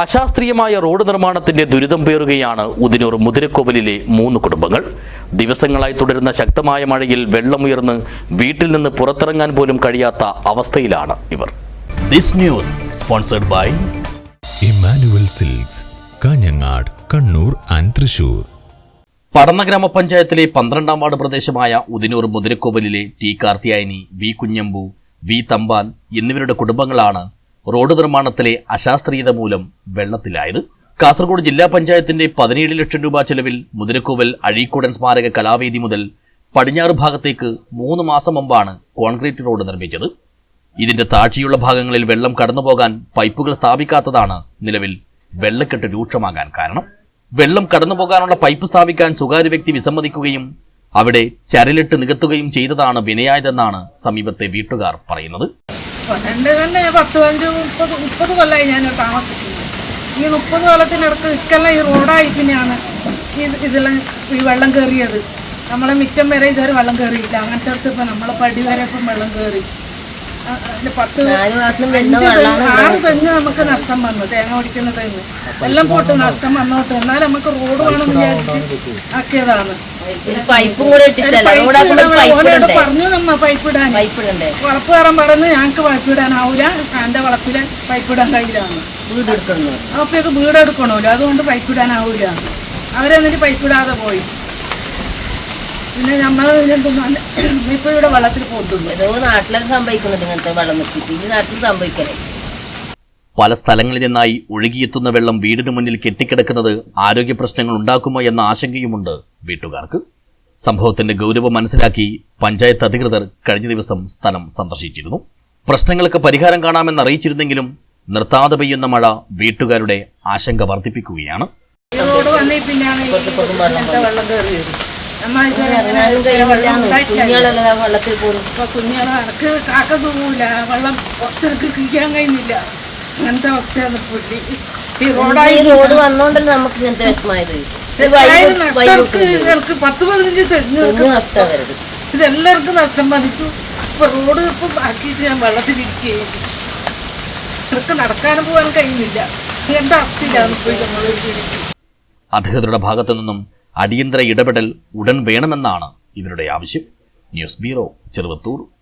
അശാസ്ത്രീയമായ റോഡ് നിർമ്മാണത്തിന്റെ ദുരിതം പേറുകയാണ് ഉദിനൂർ മുതിരക്കോവിലിലെ മൂന്ന് കുടുംബങ്ങൾ. ദിവസങ്ങളായി തുടരുന്ന ശക്തമായ മഴയിൽ വെള്ളമുയർന്ന് വീട്ടിൽ നിന്ന് പുറത്തിറങ്ങാൻ പോലും കഴിയാത്ത അവസ്ഥയിലാണ് ഇവർ. This news sponsored by Emmanuel silks Kanhangad Kannur and Thrissur. Padanna ഗ്രാമപഞ്ചായത്തിലെ പന്ത്രണ്ടാം വാർഡ് പ്രദേശമായ Udinur മുതിരക്കോവിലിലെ T Karthiyayani V Kunhambu V Thampan എന്നിവരുടെ കുടുംബങ്ങളാണ് റോഡ് നിർമ്മാണത്തിലെ അശാസ്ത്രീയത മൂലം വെള്ളത്തിലായത്. കാസർഗോഡ് ജില്ലാ പഞ്ചായത്തിന്റെ പതിനേഴ് ലക്ഷം രൂപ ചെലവിൽ മുതിരക്കോവൽ അഴീക്കോടൻ സ്മാരക കലാവേദി മുതൽ പടിഞ്ഞാറ് ഭാഗത്തേക്ക് മൂന്ന് മാസം മുമ്പാണ് കോൺക്രീറ്റ് റോഡ് നിർമ്മിച്ചത്. ഇതിന്റെ താഴ്ചയുള്ള ഭാഗങ്ങളിൽ വെള്ളം കടന്നുപോകാൻ പൈപ്പുകൾ സ്ഥാപിക്കാത്തതാണ് നിലവിൽ വെള്ളക്കെട്ട് രൂക്ഷമാകാൻ കാരണം. വെള്ളം കടന്നുപോകാനുള്ള പൈപ്പ് സ്ഥാപിക്കാൻ സ്വകാര്യ വ്യക്തി വിസമ്മതിക്കുകയും അവിടെ ചരലിട്ട് നികത്തുകയും ചെയ്തതാണ് വിനയായതെന്നാണ് സമീപത്തെ വീട്ടുകാർ പറയുന്നത്. എന്റെ തന്നെ പത്ത് പതിനഞ്ച് മുപ്പത് മുപ്പത് കൊല്ലമായി ഞാൻ താമസിക്കുന്നത് ഈ മുപ്പത് കൊല്ലത്തിനിടക്ക് ഇക്കെല്ലാം ഈ റോഡായി പിന്നെയാണ് ഈ ഇതെല്ലാം ഈ വെള്ളം കയറിയത് നമ്മളെ മിറ്റം വരെ ഇതുവരെ വെള്ളം കയറിയില്ല അങ്ങനത്തെ അടുത്ത് ഇപ്പം നമ്മളെ പടി വരെ ഇപ്പം വെള്ളം കയറി പത്ത് അഞ്ച് തെങ്ങ് ആറ് തെങ്ങ് നമുക്ക് നഷ്ടം വന്നു തേങ്ങ ഓടിക്കുന്ന തെങ്ങ്. എല്ലാം പോട്ട് നഷ്ടം വന്നോട്ട്. എന്നാൽ നമുക്ക് റോഡ് വേണമെന്ന് വിചാരിച്ച് ആക്കിയതാണ്. ഓനോട് പറഞ്ഞു നമ്മ പൈപ്പ് ഇടാൻ പൈപ്പ് ഇടണ്ടേ? വളപ്പ് കയറാൻ പറഞ്ഞ് ഞങ്ങൾക്ക് പൈപ്പ് ഇടാനാവൂല എന്റെ വളപ്പിൽ പൈപ്പ് ഇടാൻ കഴിയില്ലാന്ന്. വീട് എടുക്കുന്നു അപ്പൊക്കെ വീട് എടുക്കണമല്ലോ അതുകൊണ്ട് പൈപ്പ് ഇടാനാവൂല അവരെന്നിട്ട് പൈപ്പ് ഇടാതെ പോയി. പിന്നെ നമ്മൾ ഇപ്പൊ ഇവിടെ വെള്ളത്തിൽ പോയിട്ടുണ്ട് ഏതോ നാട്ടിലൊക്കെ സംഭവിക്കുന്നുണ്ട് ഇങ്ങനത്തെ വെള്ളം നിർത്തിയിട്ട് ഈ നാട്ടിൽ സംഭവിക്കണേ. പല സ്ഥലങ്ങളിൽ നിന്നായി ഒഴുകിയെത്തുന്ന വെള്ളം വീടിന് മുന്നിൽ കെട്ടിക്കിടക്കുന്നത് ആരോഗ്യ പ്രശ്നങ്ങൾ ഉണ്ടാക്കുമോ എന്ന ആശങ്കയുമുണ്ട് വീട്ടുകാർക്ക്. സംഭവത്തിന്റെ ഗൗരവം മനസ്സിലാക്കി പഞ്ചായത്ത് അധികൃതർ കഴിഞ്ഞ ദിവസം സ്ഥലം സന്ദർശിച്ചിരുന്നു. പ്രശ്നങ്ങൾക്ക് പരിഹാരം കാണാമെന്ന് അറിയിച്ചിരുന്നെങ്കിലും നിർത്താതെ പെയ്യുന്ന മഴ വീട്ടുകാരുടെ ആശങ്ക വർദ്ധിപ്പിക്കുകയാണ്. ഈ റോഡ് വന്നേ പിന്നെയാണ് ഈ ഇങ്ങനത്തെ വെള്ളം കയറിയത് നമ്മ ഇതുവരെ ഇങ്ങനെ ഇറങ്ങാനും വെള്ളം കഴിയില്ല ഉണ്ടായിട്ടില്ല. വെള്ളത്തിൽ പോകും ഇപ്പൊ കുഞ്ഞുങ്ങളെ എനക്ക് കാക്ക തൂങ്ങൂല വെള്ളം ഒത്തിരിക്ക് കിഴിക്കാൻ കഴിയുന്നില്ല. അങ്ങനത്തെ അവസ്ഥയാണ് പുള്ളി ഈ റോഡായി റോഡ് വന്നോണ്ടല്ലോ നമുക്ക് ഇങ്ങനത്തെ വിഷമായത്? നഷ്ടർക്ക് പത്ത് പതിനഞ്ച് തെങ്ങ് നഷ്ടം ഇതെല്ലാവർക്കും നഷ്ടം വന്നിട്ടു. ഇപ്പൊ റോഡ് ഇപ്പൊ ബാക്കിയിട്ട് ഞാൻ വെള്ളത്തിലിരിക്കുകയും ഇവർക്ക് നടക്കാനും പോകാൻ കഴിയുന്നില്ല. എന്താ അവസ്ഥയിലാണ് പോയി നമ്മൾ അധികൃതരുടെ ഭാഗത്തു നിന്നും അടിയന്തര ഇടപെടൽ ഉടൻ വേണമെന്നാണ് ഇവരുടെ ആവശ്യം. News bureau Cheruvathur.